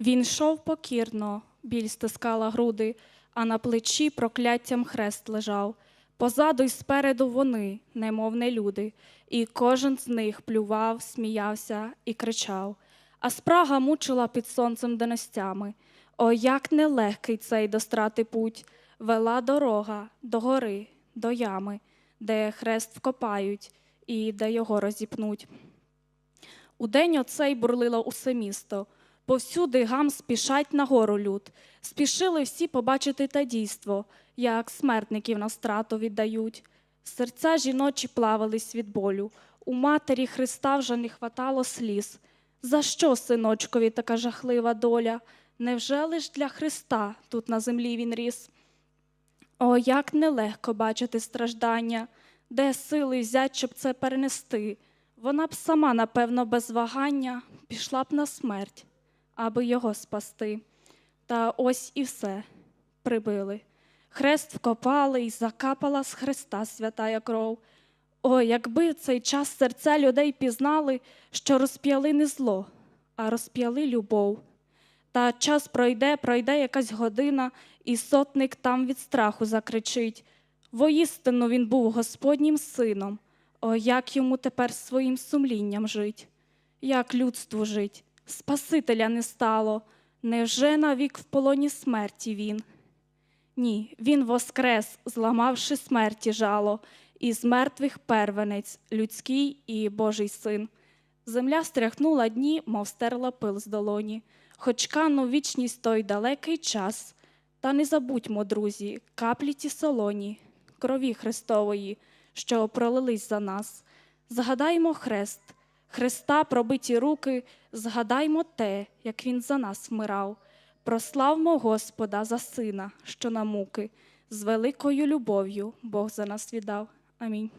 Він йшов покірно, біль стискала груди, а на плечі прокляттям хрест лежав. Позаду й спереду вони, немов не люди, і кожен з них плював, сміявся і кричав. А спрага мучила під сонцем донестями. О, як нелегкий цей до страти путь, вела дорога до гори, до ями, де хрест вкопають і де його розіпнуть. Удень оцей бурлило усе місто. Повсюди гам спішать на гору люд. Спішили всі побачити те дійство, як смертників на страту віддають. Серця жіночі плавались від болю. У матері Христа вже не хватало сліз. За що, синочкові, така жахлива доля? Невже лиш для Христа тут на землі він ріс? О, як нелегко бачити страждання, де сили взять, щоб це перенести. Вона б сама, напевно, без вагання пішла б на смерть, аби його спасти. Та ось і все прибили. Хрест вкопали і закапала з хреста святая кров. О, якби цей час серця людей пізнали, що розп'яли не зло, а розп'яли любов. Та час пройде, пройде якась година, і сотник там від страху закричить. Воістину він був Господнім сином. О, як йому тепер своїм сумлінням жить, як людству жить, Спасителя не стало, невже навік в полоні смерті він? Ні, він воскрес, зламавши смерті жало, і з мертвих первенець, людський і Божий син. Земля стряхнула дні, мов стерла пил з долоні, хоч канув вічність той далекий час. Та не забудьмо, друзі, каплі ті солоні, крові Христової, що пролились за нас. Згадаймо хрест, Христа пробиті руки, згадаймо те, як Він за нас вмирав. Прославмо Господа за Сина, що на муки, з великою любов'ю Бог за нас віддав. Амінь.